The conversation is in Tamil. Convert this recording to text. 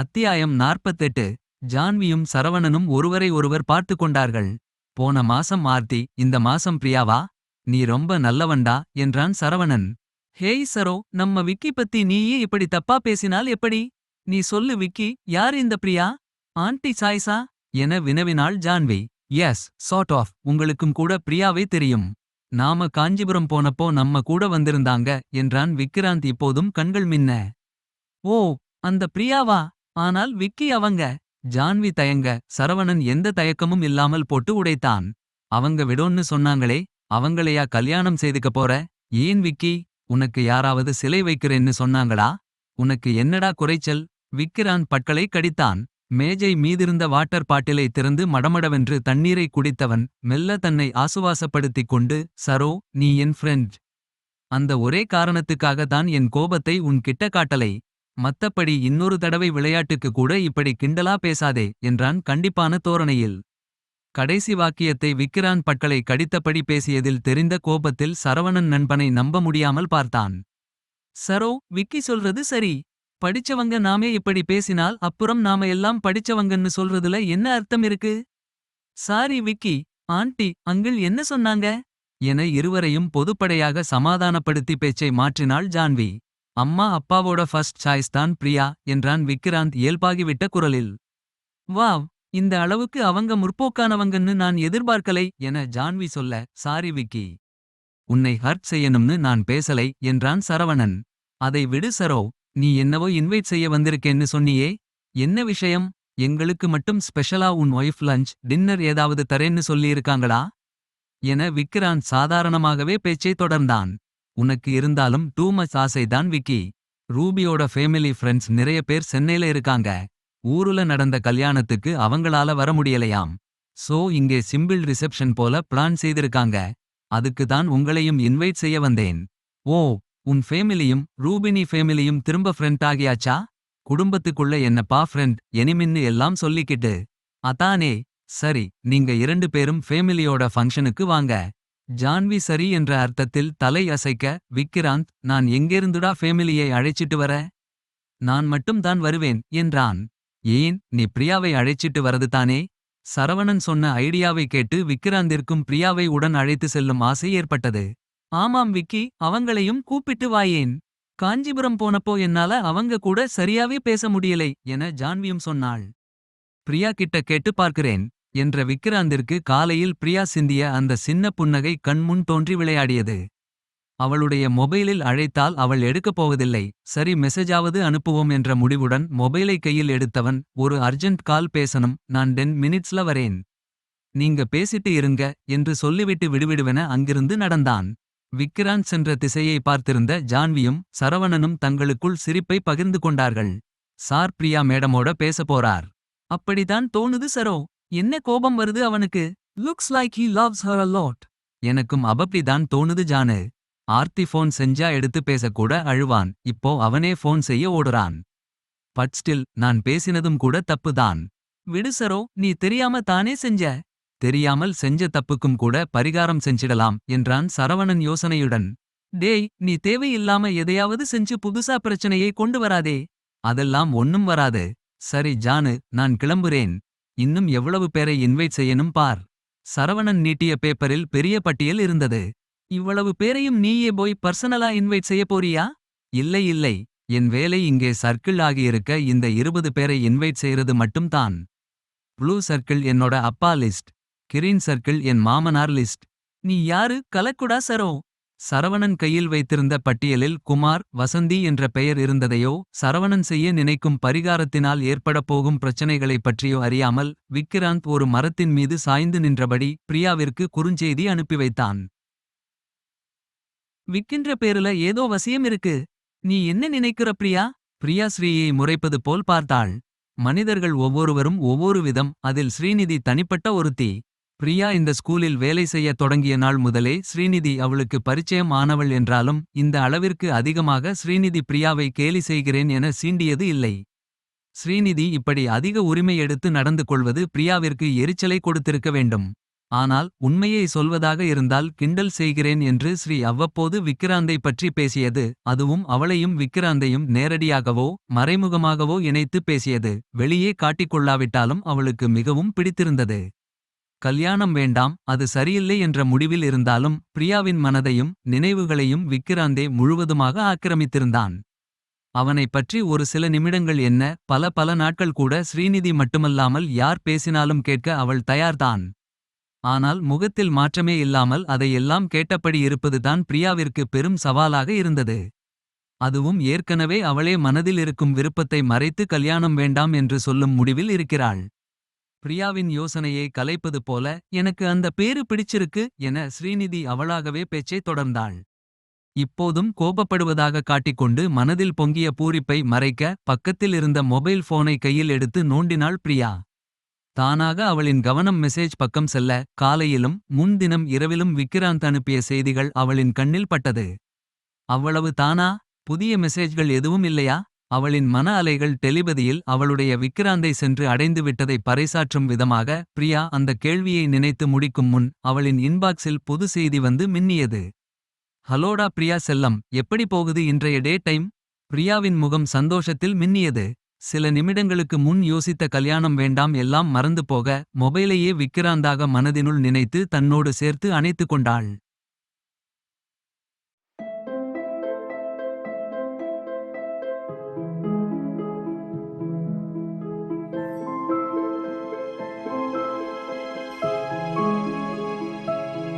அத்தியாயம் நாற்பத்தெட்டு. ஜான்வியும் சரவணனும் ஒருவரை ஒருவர் பார்த்து கொண்டார்கள். போன மாசம் ஆர்த்தி இந்த மாசம் பிரியாவா? நீ ரொம்ப நல்லவண்டா என்றான் சரவணன். ஹேய் சரோ நம்ம விக்கி பத்தி நீயே இப்படி தப்பா பேசினால் எப்படி? நீ சொல்லு விக்கி யார் இந்த பிரியா? ஆண்டி சாய்ஸா என வினவினாள் ஜான்வி. Yes sort of. உங்களுக்கும் கூட பிரியாவே தெரியும். நாம காஞ்சிபுரம் போனப்போ நம்ம கூட வந்திருந்தாங்க என்றான் விக்கிராந்த் இப்போதும் கண்கள் மின்ன. ஓ அந்த பிரியாவா? ஆனால் விக்கி அவங்க ஜான்வி தயங்க சரவணன் எந்த தயக்கமும் இல்லாமல் போட்டு உடைத்தான். அவங்க விடோன்னு சொன்னாங்களே அவங்களையா கல்யாணம் செய்துக்க போற? ஏன் விக்கி உனக்கு யாராவது சிலை வைக்கிறேன்னு சொன்னாங்களா? உனக்கு என்னடா குறைச்சல்? விக்கிரான் பட்களை கடித்தான். மேஜை மீதிருந்த வாட்டர் பாட்டிலை திறந்து மடமடவென்று தண்ணீரை குடித்தவன் மெல்ல தன்னை ஆசுவாசப்படுத்திக் கொண்டு சரோ நீ என் ஃப்ரெண்ட் அந்த ஒரே காரணத்துக்காக தான் என் கோபத்தை உன் கிட்ட காட்டலை. மத்தப்படி இன்னொரு தடவை விளையாட்டுக்கு கூட இப்படி கிண்டலா பேசாதே என்றான் கண்டிப்பான தோரணையில். கடைசி வாக்கியத்தை விக்கிரான் பட்களை கடித்தபடி பேசியதில் தெரிந்த கோபத்தில் சரவணன் நண்பனை நம்ப முடியாமல் பார்த்தான். சரோ விக்கி சொல்றது சரி. படிச்சவங்க நாமே இப்படி பேசினால் அப்புறம் நாம எல்லாம் படிச்சவங்கன்னு சொல்றதுல என்ன அர்த்தம் இருக்கு? சாரி விக்கி. ஆண்டி அங்கிள் என்ன சொன்னாங்க? என இருவரையும் பொதுப்படையாக சமாதானப்படுத்தி பேச்சை மாற்றினாள் ஜான்வி. அம்மா அப்பாவோட ஃபர்ஸ்ட் சாய்ஸ் தான் பிரியா என்றான் விக்கிராந்த் இயல்பாகிவிட்ட குரலில். வாவ் இந்த அளவுக்கு அவங்க முற்போக்கானவங்கன்னு நான் எதிர்பார்க்கலை என ஜான்வி சொல்ல சாரி விக்கி. உன்னை ஹர்ட் செய்யணும்னு நான் பேசலை என்றான் சரவணன். அதை விடு சரோ நீ என்னவோ இன்வைட் செய்ய வந்திருக்கேன்னு சொன்னியே. என்ன விஷயம்? எங்களுக்கு மட்டும் ஸ்பெஷலா உன் ஒய்ஃப் லஞ்ச் டின்னர் ஏதாவது தரேன்னு சொல்லியிருக்காங்களா? என விக்ராந்த் சாதாரணமாகவே பேச்சை தொடர்ந்தான். உனக்கு இருந்தாலும் டூ மச் ஆசைதான் விக்கி. ரூபியோட ஃபேமிலி ஃப்ரெண்ட்ஸ் நிறைய பேர் சென்னையில இருக்காங்க. ஊருல நடந்த கல்யாணத்துக்கு அவங்களால வர முடியலையாம். சோ இங்கே சிம்பிள் ரிசெப்ஷன் போல பிளான் செய்திருக்காங்க. அதுக்கு தான் உங்களையும் இன்வைட் செய்ய வந்தேன். ஓ உன் ஃபேமிலியும் ரூபினி ஃபேமிலியும் திரும்ப ஃப்ரெண்ட் ஆகியாச்சா? குடும்பத்துக்குள்ள என்னப்பா ஃப்ரெண்ட் எனிமின்னு எல்லாம் சொல்லிக்கிட்டு. அதானே சரி நீங்க இரண்டு பேரும் ஃபேமிலியோட ஃபங்க்ஷனுக்கு வாங்க. ஜான்வி சரி என்ற அர்த்தத்தில் தலை அசைக்க விக்கிராந்த் நான் எங்கேருந்துடா ஃபேமிலியை அழைச்சிட்டு வர? நான் மட்டும் தான் வருவேன் என்றான். ஏன் நீ பிரியாவை அழைச்சிட்டு வரது தானே? சரவணன் சொன்ன ஐடியாவை கேட்டு விக்கிராந்திற்கும் பிரியாவை உடன் அழைத்து செல்லும் ஆசை ஏற்பட்டது. ஆமாம் விக்கி அவங்களையும் கூப்பிட்டு வாயேன். காஞ்சிபுரம் போனப்போ என்னால அவங்க கூட சரியாவே பேச முடியலை என ஜான்வியும் சொன்னாள். பிரியா கிட்ட கேட்டு பார்க்கிறேன். என்ற விக்கிராந்திற்கு காலையில் பிரியா சிந்திய அந்த சின்ன புன்னகை கண்முன் தோன்றி விளையாடியது. அவளுடைய மொபைலில் அழைத்தால் அவள் எடுக்கப் போவதில்லை. சரி மெசேஜாவது அனுப்புவோம் என்ற முடிவுடன் மொபைலை கையில் எடுத்தவன் ஒரு அர்ஜென்ட் கால் பேசணும் நான் டென் மினிட்ஸ்ல வரேன். நீங்க பேசிட்டு இருங்க என்று சொல்லிவிட்டு விடுவிடுவென அங்கிருந்து நடந்தான். விக்ராந்த் சென்ற திசையை பார்த்திருந்த ஜான்வியும் சரவணனும் தங்களுக்குள் சிரிப்பை பகிர்ந்து கொண்டார்கள். சார் பிரியா மேடமோட பேச போறார். அப்படிதான் தோணுது சரோ. என்ன கோபம் வருது அவனுக்கு? Looks like he loves her a lot எனக்கும் அபப்டிதான் தோணுது ஜானு. ஆர்த்தி ஃபோன் செஞ்சா எடுத்து பேசக்கூட அழுவான். இப்போ அவனே ஃபோன் செய்ய ஓடுறான். பட் ஸ்டில் நான் பேசினதும் கூட தப்புதான். விடு சரோ நீ தெரியாம தானே செஞ்ச? தெரியாமல் செஞ்ச தப்புக்கும் கூட பரிகாரம் செஞ்சிடலாம் என்றான் சரவணன் யோசனையுடன். டேய் நீ தேவையில்லாம எதையாவது செஞ்சு புதுசா பிரச்சனையை கொண்டு வராதே. அதெல்லாம் ஒன்னும் வராது. சரி ஜானு நான் கிளம்புறேன். இன்னும் எவ்வளவு பேரை இன்வைட் செய்யணும் பார். சரவணன் நீட்டிய பேப்பரில் பெரிய பட்டியல் இருந்தது. இவ்வளவு பேரையும் நீயே போய் பர்சனலா இன்வைட் செய்ய போறியா? இல்லை இல்லை. என் வேலை இங்கே சர்க்கிள் ஆகியிருக்க இந்த இருபது பேரை இன்வைட் செய்யறது மட்டும் தான் ப்ளூ சர்க்கிள் என்னோட அப்பா லிஸ்ட் கிரீன் சர்க்கிள் என் மாமனார் லிஸ்ட் நீ யாரு? கலக்குடா சரோ. சரவணன் கையில் வைத்திருந்த பட்டியலில் குமார் வசந்தி என்ற பெயர் இருந்ததையோ சரவணன் செய்ய நினைக்கும் பரிகாரத்தினால் ஏற்படப் போகும் பிரச்சனைகளைப் பற்றியோ அறியாமல் விக்கிராந்த் ஒரு மரத்தின் மீது சாய்ந்து நின்றபடி பிரியாவிற்கு குறுஞ்செய்தி அனுப்பி வைத்தான். விக்கின்ற பேருல ஏதோ வசியம் இருக்கு. நீ என்ன நினைக்கிற பிரியா? பிரியா ஸ்ரீயை முறைப்பது போல் பார்த்தாள். மனிதர்கள் ஒவ்வொருவரும் ஒவ்வொரு விதம் அதில் ஸ்ரீநிதி தனிப்பட்ட ஒருத்தி. பிரியா இந்த ஸ்கூலில் வேலை செய்ய தொடங்கிய நாள் முதலே ஸ்ரீநிதி அவளுக்கு பரிச்சயம் ஆனவள் என்றாலும் இந்த அளவிற்கு அதிகமாக ஸ்ரீநிதி பிரியாவை கேலி செய்கிறேன் என சீண்டியது இல்லை. ஸ்ரீநிதி இப்படி அதிக உரிமை எடுத்து நடந்து கொள்வது பிரியாவிற்கு எரிச்சலை கொடுத்திருக்க வேண்டும். ஆனால் உண்மையை சொல்வதாக இருந்தால் கிண்டல் செய்கிறேன் என்று ஸ்ரீ அவ்வப்போது விக்கிராந்தை பற்றி பேசியது அதுவும் அவளையும் விக்கிராந்தையும் நேரடியாகவோ மறைமுகமாகவோ இணைத்து பேசியது வெளியே காட்டிக்கொள்ளாவிட்டாலும் அவளுக்கு மிகவும் பிடித்திருந்தது. கல்யாணம் வேண்டாம் அது சரியில்லை என்ற முடிவில் இருந்தாலும் பிரியாவின் மனதையும் நினைவுகளையும் விக்கிராந்தே முழுவதுமாக ஆக்கிரமித்திருந்தான். அவனைப் பற்றி ஒரு சில நிமிடங்கள் என்ன பல பல நாட்கள் கூட ஸ்ரீநிதி மட்டுமல்லாமல் யார் பேசினாலும் கேட்க அவள் தயார்தான். ஆனால் முகத்தில் மாற்றமே இல்லாமல் அதையெல்லாம் கேட்டபடி இருப்பதுதான் பிரியாவிற்கு பெரும் சவாலாக இருந்தது. அதுவும் ஏற்கனவே அவளே மனதில் இருக்கும் விருப்பத்தை மறைத்து கல்யாணம் வேண்டாம் என்று சொல்லும் முடிவில் இருக்கிறாள். பிரியாவின் யோசனையை கலைப்பது போல எனக்கு அந்த பேரு பிடிச்சிருக்கு என ஸ்ரீநிதி அவளாகவே பேச்சைத் தொடர்ந்தாள். இப்போதும் கோபப்படுவதாக காட்டிக்கொண்டு மனதில் பொங்கிய பூரிப்பை மறைக்க பக்கத்தில் இருந்த மொபைல் போனை கையில் எடுத்து நோண்டினாள் பிரியா. தானாக அவளின் கவனம் மெசேஜ் பக்கம் செல்ல காலையிலும் முன்தினம் இரவிலும் விக்கிராந்த் அனுப்பிய செய்திகள் அவளின் கண்ணில் பட்டது. அவ்வளவு தானா? புதிய மெசேஜ்கள் எதுவும் இல்லையா? அவளின் மன அலைகள் டெலிபதியில் அவளுடைய விக்கிராந்தை சென்று அடைந்து விட்டதை பறைசாற்றும் விதமாக பிரியா அந்த கேள்வியை நினைத்து முடிக்கும் முன் அவளின் இன்பாக்ஸில் புது செய்தி வந்து மின்னியது. ஹலோடா பிரியா செல்லம் எப்படி போகுது இன்றைய டே டைம்? பிரியாவின் முகம் சந்தோஷத்தில் மின்னியது. சில நிமிடங்களுக்கு முன் யோசித்த கல்யாணம் வேண்டாம் எல்லாம் மறந்து போக மொபைலையே விக்கிராந்தாக மனதினுள் நினைத்து தன்னோடு சேர்த்து அணைத்துக் கொண்டாள்.